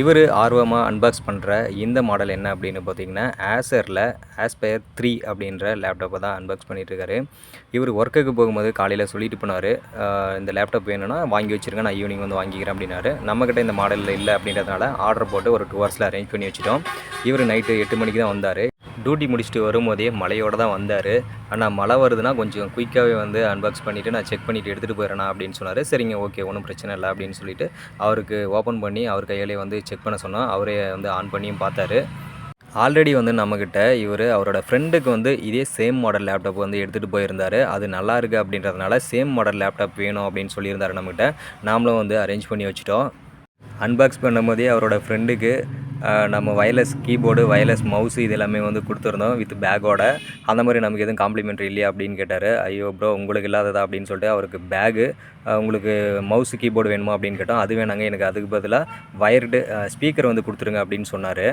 இவர் ஆர்வமாக அன்பாக்ஸ் பண்ணுற இந்த மாடல் என்ன அப்படின்னு பார்த்தீங்கன்னா ஆசரில் ஆஸ்பயர் த்ரீ அப்படின்ற லேப்டாப்பை தான் அன்பாக்ஸ் பண்ணிகிட்ருக்காரு இவர் ஒர்க்குக்கு போகும்போது காலையில் சொல்லிட்டு போனார் இந்த லேப்டாப் வேணும்னா வாங்கி வச்சிருங்க நான் ஈவினிங் வந்து வாங்கிக்கிறேன் அப்படின்னாரு. நம்மக்கிட்ட இந்த மாடலில் இல்லை அப்படின்றதுனால ஆர்டர் போட்டு ஒரு டூ ஹவர்ஸில் அரேஞ்ச் பண்ணி வச்சுட்டோம். இவர் நைட்டு எட்டு மணிக்கு தான் வந்தார். டியூட்டி முடிச்சுட்டு வரும்போதே மழையோடு தான் வந்தார். ஆனால் மழை வருதுன்னா கொஞ்சம் குயிக்காகவே வந்து அன்பாக்ஸ் பண்ணிவிட்டு நான் செக் பண்ணிவிட்டு எடுத்துகிட்டு போயிடறேன் அப்படின்னு சொன்னார். சரிங்க ஓகே ஒன்றும் பிரச்சனை இல்லை அப்படின்னு சொல்லிட்டு அவருக்கு ஓப்பன் பண்ணி அவர் கையிலே வந்து செக் பண்ண சொன்னோம் அவரே வந்து ஆன் பண்ணியும் பார்த்தாரு. ஆல்ரெடி வந்து நம்மக்கிட்ட இவர் அவரோட ஃப்ரெண்டுக்கு வந்து இதே சேம் மாடல் லேப்டாப் வந்து எடுத்துகிட்டு போயிருந்தார். அது நல்லா இருக்குது அப்படின்றதுனால சேம் மாடல் லேப்டாப் வேணும் அப்படின்னு சொல்லியிருந்தார் நம்மக்கிட்ட நாமளும் வந்து அரேஞ்ச் பண்ணி வச்சுட்டோம். அன்பாக்ஸ் பண்ணும்போதே அவரோட ஃப்ரெண்டுக்கு நம்ம வயர்லெஸ் கீபோர்டு வயர்லெஸ் மவுஸ் இது எல்லாமே வந்து கொடுத்துருந்தோம் வித் பேக்கோட அந்த மாதிரி நமக்கு எதுவும் காம்ப்ளிமெண்ட்ரி இல்லையா அப்படின்னு கேட்டார். ஐயோ ப்ரோ உங்களுக்கு இல்லாததா அப்படின்னு சொல்லிட்டு அவருக்கு பேகு உங்களுக்கு மவுஸ் கீபோர்டு வேணுமா அப்படின்னு கேட்டோம். அது வேணாங்க எனக்கு அதுக்கு பதிலாக வயர்டு ஸ்பீக்கர் வந்து கொடுத்துருங்க அப்படின்னு சொன்னார்.